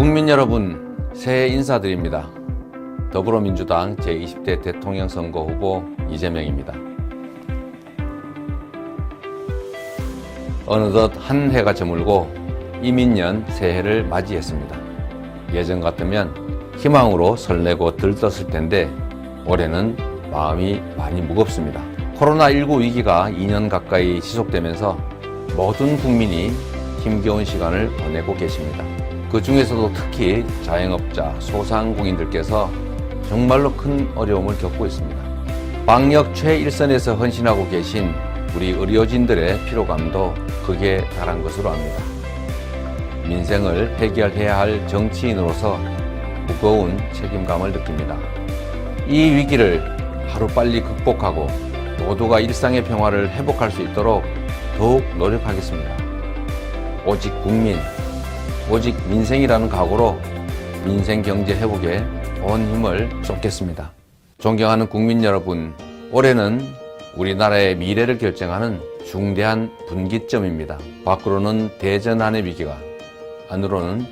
국민 여러분, 새해 인사드립니다. 더불어민주당 제20대 대통령 선거 후보 이재명입니다. 어느덧 한 해가 저물고 이민년 새해를 맞이했습니다. 예전 같으면 희망으로 설레고 들떴을 텐데 올해는 마음이 많이 무겁습니다. 코로나19 위기가 2년 가까이 지속되면서 모든 국민이 힘겨운 시간을 보내고 계십니다. 그 중에서도 특히 자영업자, 소상공인들께서 정말로 큰 어려움을 겪고 있습니다. 방역 최일선에서 헌신하고 계신 우리 의료진들의 피로감도 극에 달한 것으로 압니다. 민생을 해결해야 할 정치인으로서 무거운 책임감을 느낍니다. 이 위기를 하루빨리 극복하고 모두가 일상의 평화를 회복할 수 있도록 더욱 노력하겠습니다. 오직 국민, 오직 민생이라는 각오로 민생 경제 회복에 온 힘을 쏟겠습니다. 존경하는 국민 여러분, 올해는 우리나라의 미래를 결정하는 중대한 분기점입니다. 밖으로는 대전환의 위기가, 안으로는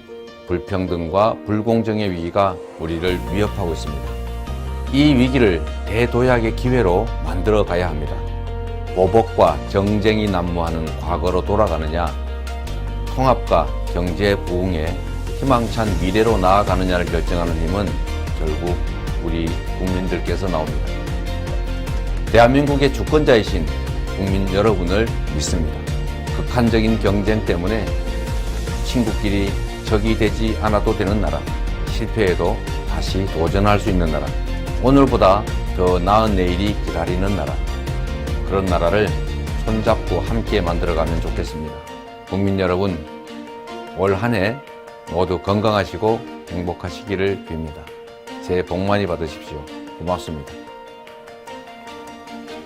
불평등과 불공정의 위기가 우리를 위협하고 있습니다. 이 위기를 대도약의 기회로 만들어 가야 합니다. 보복과 정쟁이 난무하는 과거로 돌아가느냐, 통합과 경제 부흥의 희망찬 미래로 나아가느냐를 결정하는 힘은 결국 우리 국민들께서 나옵니다. 대한민국의 주권자이신 국민 여러분을 믿습니다. 극한적인 경쟁 때문에 친구끼리 적이 되지 않아도 되는 나라, 실패해도 다시 도전할 수 있는 나라, 오늘보다 더 나은 내일이 기다리는 나라, 그런 나라를 손잡고 함께 만들어가면 좋겠습니다. 국민 여러분, 올 한 해 모두 건강하시고 행복하시기를 빕니다. 새해 복 많이 받으십시오. 고맙습니다.